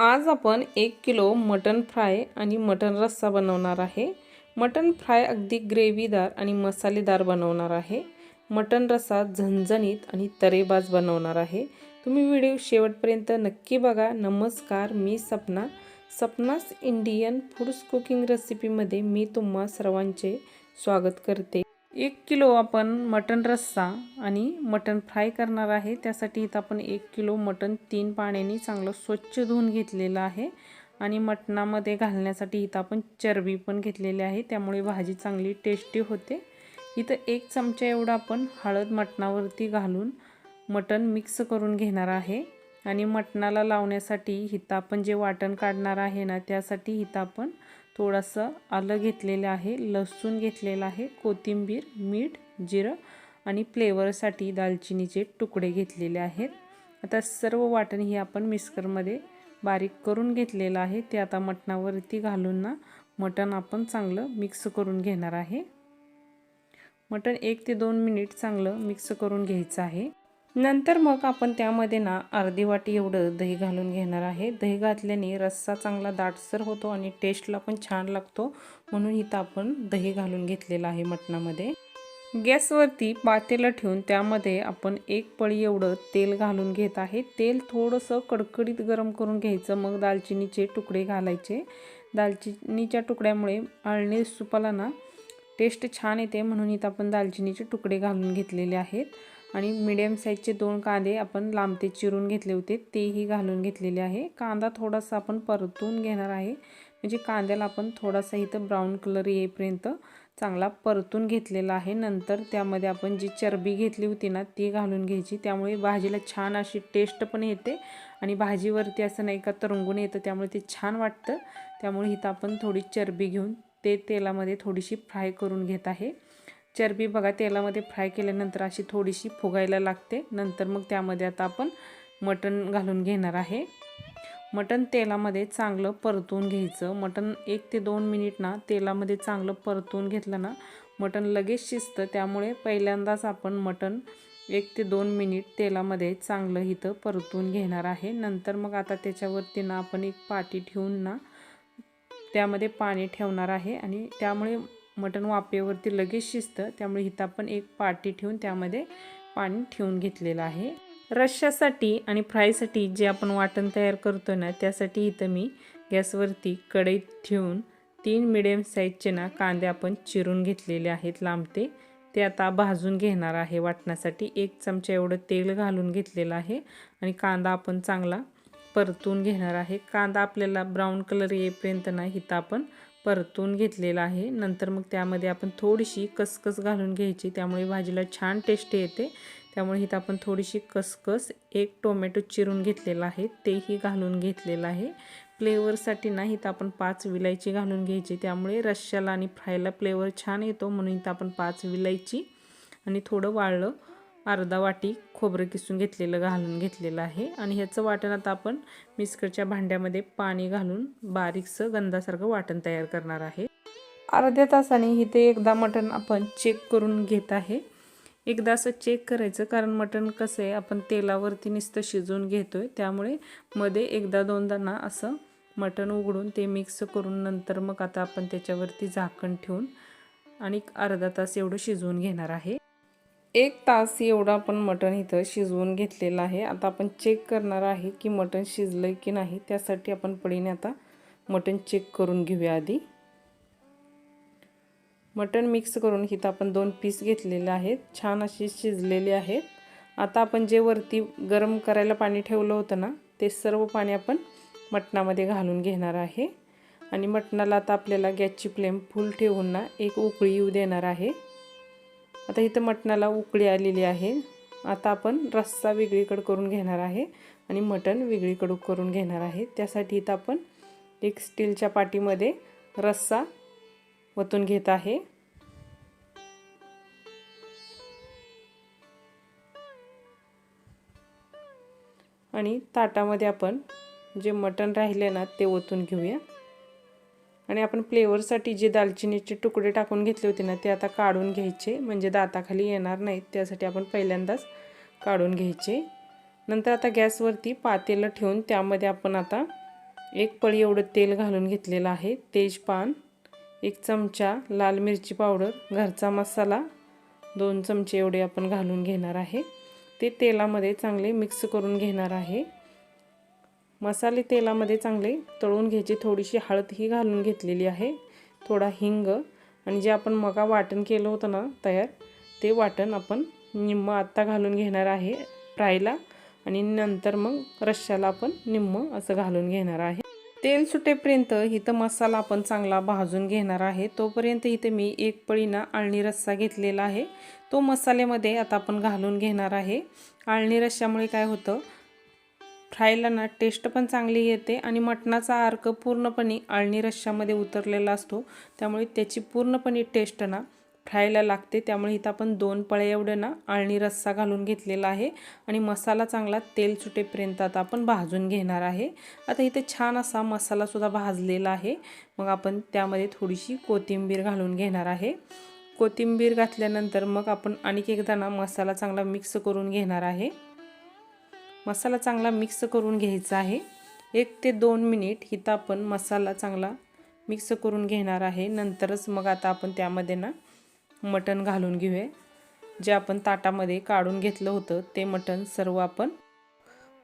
आज आपण एक किलो मटन फ्राय आणि मटन रस्सा बनवणार आहे. मटन फ्राय अगदी ग्रेव्हीदार आणि मसालेदार बनवणार आहे. मटन रस्सा झणझणीत आणि तरेबाज बनवणार आहे. तुम्ही व्हिडिओ शेवटपर्यंत नक्की बघा. नमस्कार मी Sapna. Sapna's Indian foods cooking रेसिपीमध्ये मी तुम्हा सर्वांचे स्वागत करते. एक किलो आपण मटन रस्सा आणि मटन फ्राय करणार आहे. त्यासाठी इथं आपण एक किलो मटन तीन पाण्याने चांगलं स्वच्छ धुवून घेतलेलं आहे. आणि मटणामध्ये घालण्यासाठी इथं आपण चरबी पण घेतलेली आहे. त्यामुळे भाजी चांगली टेस्टी होते. इथं एक चमचा एवढा आपण हळद मटणावरती घालून मटण मिक्स करून घेणार आहे. आणि मटणाला लावण्यासाठी इथं आपण जे वाटण काढणार आहे ना त्यासाठी इथं आपण थोडंसं आलं घेतलेलं आहे लसूण घेतलेलं आहे कोथिंबीर मीठ जिरं आणि फ्लेवरसाठी दालचिनीचे तुकडे घेतलेले आहेत. आता सर्व वाटण हे आपण मिक्सरमध्ये बारीक करून घेतलेलं आहे. ते आता मटणावरती घालून ना मटण आपण चांगलं मिक्स करून घेणार आहे. मटण एक ते दोन मिनिट चांगलं मिक्स करून घ्यायचं आहे. नंतर मग आपण त्यामध्ये ना अर्धी वाटी एवढं दही घालून घेणार आहे. दही घातल्याने रस्सा चांगला दाटसर होतो आणि टेस्टला पण छान लागतो. म्हणून इथं आपण दही घालून घेतलेलं आहे मटणामध्ये. गॅसवरती पातेलं ठेवून त्यामध्ये आपण एक पळी एवढं तेल घालून घेत आहे. तेल थोडंसं कडकडीत गरम करून घ्यायचं. मग दालचिनीचे तुकडे घालायचे. दालचिनीच्या तुकड्यामुळे आळणी सुपाला ना टेस्ट छान येते. म्हणून इथं आपण दालचिनीचे तुकडे घालून घेतलेले आहेत. आणि मिडियम साईजचे दोन कांदे आपण लांबते चिरून घेतले होते. तेही घालून घेतलेले आहे. कांदा थोडासा आपण परतून घेणार आहे. म्हणजे कांद्याला आपण थोडासा इथं ब्राऊन कलर येईपर्यंत चांगला परतून घेतलेला आहे. नंतर त्यामध्ये आपण जी चरबी घेतली होती ना ती घालून घ्यायची. त्यामुळे भाजीला छान अशी टेस्ट पण येते आणि भाजीवरती असं नाही का तरंगून येतं त्यामुळे ते छान वाटतं. त्यामुळे इथं आपण थोडी चरबी घेऊन ते तेलामध्ये थोडीशी फ्राय करून घेत आहे. चरबी बघा तेलामध्ये फ्राय केल्यानंतर अशी थोडीशी फुगायला लागते. नंतर मग त्यामध्ये आता आपण मटण घालून घेणार आहे. मटण तेलामध्ये चांगलं परतून घ्यायचं. मटण एक ते दोन मिनिट ना तेलामध्ये चांगलं परतून घेतलं ना मटण लगेच शिजतं. त्यामुळे पहिल्यांदाच आपण मटण एक ते दोन मिनिट तेलामध्ये चांगलं इथं परतून घेणार आहे. नंतर मग आता त्याच्यावरती ना आपण एक पाटी ठेवून ना त्यामध्ये पाणी ठेवणार आहे. आणि त्यामुळे मटण वाफेवरती लगेच शिजतं त्यामुळे इथं आपण एक पाटी ठेवून त्यामध्ये पाणी ठेवून घेतलेलं आहे. रश्श्यासाठी आणि फ्रायसाठी जे आपण वाटण तयार करतो ना त्यासाठी इथं मी गॅसवरती कढईत ठेवून तीन मिडियम साईजचे ना कांदे आपण चिरून घेतलेले आहेत लांबते. ते आता भाजून घेणार आहे वाटण्यासाठी. एक चमचा एवढं तेल घालून घेतलेलं आहे आणि कांदा आपण चांगला परतून घेणार आहे. कांदा आपल्याला ब्राऊन कलर येईपर्यंत ना इथं आपण परतून घेतलेला आहे. नंतर मग त्यामध्ये आपण थोडीशी कसकस घालून घ्यायची. त्यामुळे भाजीला छान टेस्ट येते. त्यामुळे इथं आपण थोडीशी कसकस एक टोमॅटो चिरून घेतलेला आहे. तेही घालून घेतलेलं आहे. फ्लेवरसाठी ना इथं आपण पाच विलायची घालून घ्यायची. त्यामुळे रश्श्याला आणि फ्रायला फ्लेवर छान येतो म्हणून इथं आपण पाच विलायची आणि थोडं वाळलं अर्धा वाटी खोबरं किसून घेतलेलं घालून घेतलेलं आहे. आणि ह्याचं वाटण आता आपण मिक्सरच्या भांड्यामध्ये पाणी घालून बारीकसं गंधासारखं वाटण तयार करणार आहे. अर्ध्या तासाने इथे एकदा मटण आपण चेक करून घेत आहे. एकदा असं चेक करायचं कारण मटण कसं आहे आपण तेलावरती नुसतं शिजवून घेतो आहे त्यामुळे मध्ये एकदा दोनदा ना असं मटण उघडून ते मिक्स करून नंतर मग आता आपण त्याच्यावरती झाकण ठेवून आणि अर्धा तास एवढं शिजवून घेणार आहे. एक तास एवढं आपण मटण इथं शिजवून घेतलेलं आहे. आता आपण चेक करणार आहे की मटण शिजलं की नाही. त्यासाठी आपण पडीने आता मटण चेक करून घेऊया आधी. मटण मिक्स करून इथं आपण दोन पीस घेतलेले आहेत. छान अशी शिजलेले आहेत. आता आपण जे वरती गरम करायला पाणी ठेवलं होतं ना ते सर्व पाणी आपण मटणामध्ये घालून घेणार आहे. आणि मटणाला आता आपल्याला गॅसची फ्लेम फुल ठेवून ना एक उकळी येऊ देणार आहे. आता इथं मटणाला उकळी आलेली आहे. आता आपण रस्सा वेगळीकडं करून घेणार आहे आणि मटण वेगळीकडं करून घेणार आहे. त्यासाठी इथं आपण एक स्टीलच्या पाटीमध्ये रस्सा वतून घेत आहे. आणि ताटामध्ये आपण जे मटण राहिले ना ते ओतून घेऊया. आणि आपण फ्लेवरसाठी जे दालचिनीचे तुकडे टाकून घेतले होते ना ते आता काढून घ्यायचे. म्हणजे दाताखाली येणार नाहीत त्यासाठी आपण पहिल्यांदाच काढून घ्यायचे. नंतर आता गॅसवरती पातेलं ठेवून त्यामध्ये आपण आता एक पळी एवढं तेल घालून घेतलेलं आहे. तेजपान एक चमचा लाल मिरची पावडर घरचा मसाला दोन चमचे एवढे आपण घालून घेणार आहे. ते तेलामध्ये चांगले मिक्स करून घेणार आहे. मसाले तेलामध्ये चांगले तळून घ्यायचे. थोडीशी हळदही घालून घेतलेली आहे. थोडा हिंग आणि जे आपण मगा वाटण केलं होतं ना तयार ते वाटण आपण निम्म आत्ता घालून घेणार आहे फ्रायला आणि नंतर मग रश्श्याला आपण निम्म असं घालून घेणार आहे. तेल सुटेपर्यंत इथं मसाला आपण चांगला भाजून घेणार आहे. तोपर्यंत इथे मी एक पळीना आळणी रस्सा घेतलेला आहे. तो मसाल्यामध्ये आता आपण घालून घेणार आहे. आळणी रश्श्यामुळे काय होतं? फ्रायला ना टेस्ट पण चांगली येते आणि मटणाचा अर्क पूर्णपणे आळणी रश्श्यामध्ये उतरलेला असतो. त्यामुळे त्याची पूर्णपणे टेस्ट ना फ्रायला लागते. त्यामुळे इथं आपण दोन पळे एवढं ना आळणी रस्सा घालून घेतलेला आहे. आणि मसाला चांगला तेल सुटेपर्यंत आता आपण भाजून घेणार आहे. आता इथे छान असा मसालासुद्धा भाजलेला आहे. मग आपण त्यामध्ये थोडीशी कोथिंबीर घालून घेणार आहे. कोथिंबीर घातल्यानंतर मग आपण आणखी एकदा ना मसाला चांगला मिक्स करून घेणार आहे. मसाला चांगला मिक्स करून घ्यायचा आहे. एक ते दोन मिनिट इथं आपण मसाला चांगला मिक्स करून घेणार आहे. नंतरच मग आता आपण त्यामध्ये ना मटण घालून घेऊया. जे आपण ताटामध्ये काढून घेतलं होतं ते मटण सर्व आपण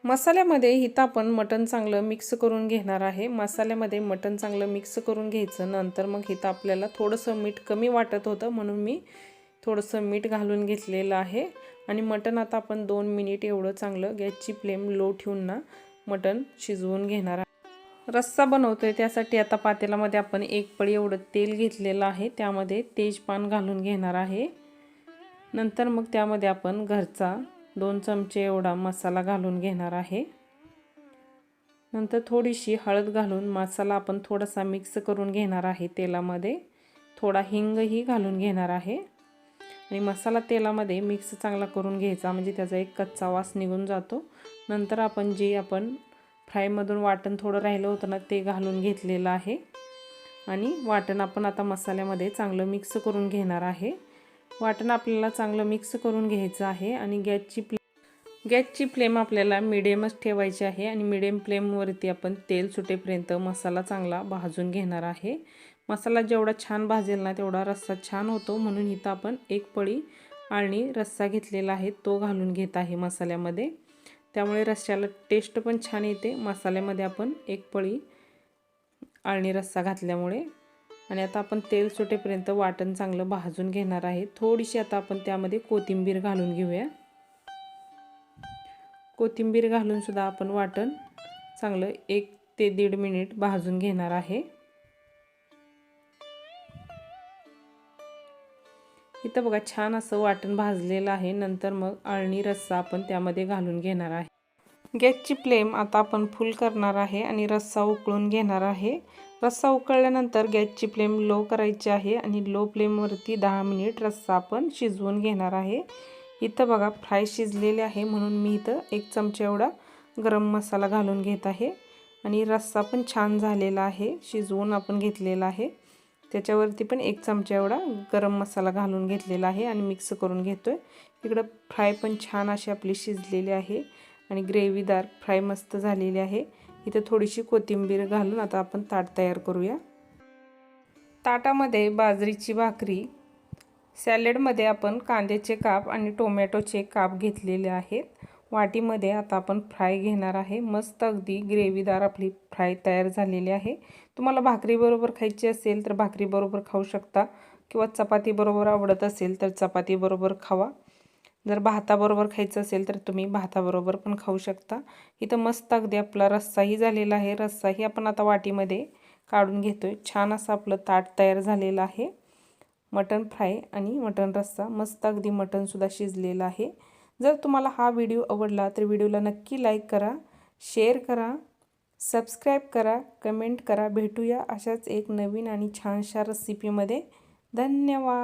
मसाल्यामध्ये इथं आपण मटण चांगलं मिक्स करून घेणार आहे. मसाल्यामध्ये मटण चांगलं मिक्स करून घ्यायचं. नंतर मग इथं आपल्याला थोडंसं मीठ कमी वाटत होतं म्हणून मी थोडंसं मीठ घालून घेतलेलं आहे. आणि मटण आता आपण दोन मिनिट एवढं चांगलं गॅसची फ्लेम लो ठेवून ना मटण शिजवून घेणार आहे. रस्सा बनवतोय त्यासाठी आता पातेलामध्ये आपण एक पळी एवढं तेल घेतलेलं आहे. त्यामध्ये तेजपान घालून घेणार आहे. नंतर मग त्यामध्ये आपण घरचा दोन चमचे एवढा मसाला घालून घेणार आहे. नंतर थोडीशी हळद घालून मसाला आपण थोडासा मिक्स करून घेणार आहे तेलामध्ये. थोडा हिंगही घालून घेणार आहे. आणि मसाला तेलामध्ये मिक्स चांगला करून घ्यायचा. म्हणजे त्याचा एक कच्चा वास निघून जातो. नंतर आपण जे आपण फ्रायमधून वाटण थोडं राहिलं होतं ना ते घालून घेतलेलं आहे. आणि वाटण आपण आता मसाल्यामध्ये चांगलं मिक्स करून घेणार आहे. वाटण आपल्याला चांगलं मिक्स करून घ्यायचं आहे आणि गॅसची फ्ले गॅसची फ्लेम आपल्याला मिडियमच ठेवायची आहे. आणि मिडियम फ्लेमवरती आपण तेल सुटेपर्यंत मसाला चांगला भाजून घेणार आहे. मसाला जेवढा छान भाजेल ना तेवढा रस्सा छान होतो. म्हणून इथं आपण एक पळी आळणी रस्सा घेतलेला आहे तो घालून घेत आहे मसाल्यामध्ये. त्यामुळे रस्स्याला टेस्ट पण छान येते. मसाल्यामध्ये आपण एक पळी आळणी रस्सा घातल्यामुळे. आणि आता आपण तेल सुटेपर्यंत वाटण चांगलं भाजून घेणार आहे. थोडीशी आता आपण त्यामध्ये कोथिंबीर घालून घेऊया. कोथिंबीर घालूनसुद्धा आपण वाटण चांगलं एक ते दीड मिनिट भाजून घेणार आहे. इथं बघा छान असं वाटण भाजलेलं आहे. नंतर मग अळणी रस्सा आपण त्यामध्ये घालून घेणार आहे. गॅसची फ्लेम आता आपण फुल करणार आहे आणि रस्सा उकळून घेणार आहे. रस्सा उकळल्यानंतर गॅसची फ्लेम लो करायची आहे आणि लो फ्लेमवरती दहा मिनिट रस्सा आपण शिजवून घेणार आहे. इथं बघा फ्राय शिजलेले आहे म्हणून मी इथं एक चमचा एवढा गरम मसाला घालून घेत आहे. आणि रस्सा पण छान झालेला आहे शिजवून आपण घेतलेला आहे. त्याच्यावरती पण एक चमचा एवढा गरम मसाला घालून घेतलेला आहे आणि मिक्स करून घेतो आहे इकडं फ्राय पण छान अशी आपली शिजलेली आहे आणि ग्रेव्हीदार फ्राय मस्त झालेली आहे. इथं थोडीशी कोथिंबीर घालून आता आपण ताट तयार करूया. ताटामध्ये बाजरीची भाकरी सॅलेडमध्ये आपण कांद्याचे काप आणि टोमॅटोचे काप घेतलेले आहेत. वाटीमध्ये आता आपण फ्राय घेणार आहे. मस्त अगदी ग्रेव्हीदार आपली फ्राय तयार झालेली आहे. तुम्हाला भाकरीबरोबर खायची असेल तर भाकरीबरोबर खाऊ शकता. किंवा चपातीबरोबर आवडत असेल तर चपातीबरोबर खावा. जर भाताबरोबर खायचं असेल तर तुम्ही भाताबरोबर पण खाऊ शकता. इथं मस्त अगदी आपला रस्साही झालेला आहे. रस्साही आपण आता वाटीमध्ये काढून घेतो आहे छान असं आपलं ताट तयार झालेलं आहे. मटण फ्राय आणि मटण रस्सा. मस्त अगदी मटणसुद्धा शिजलेलं आहे. जर तुम्हाला हा व्हिडिओ आवडला तर व्हिडिओला नक्की लाईक करा शेअर करा सबस्क्राईब करा कमेंट करा. भेटूया अशाच एक नवीन आणि छानशा रेसिपीमध्ये धन्यवाद!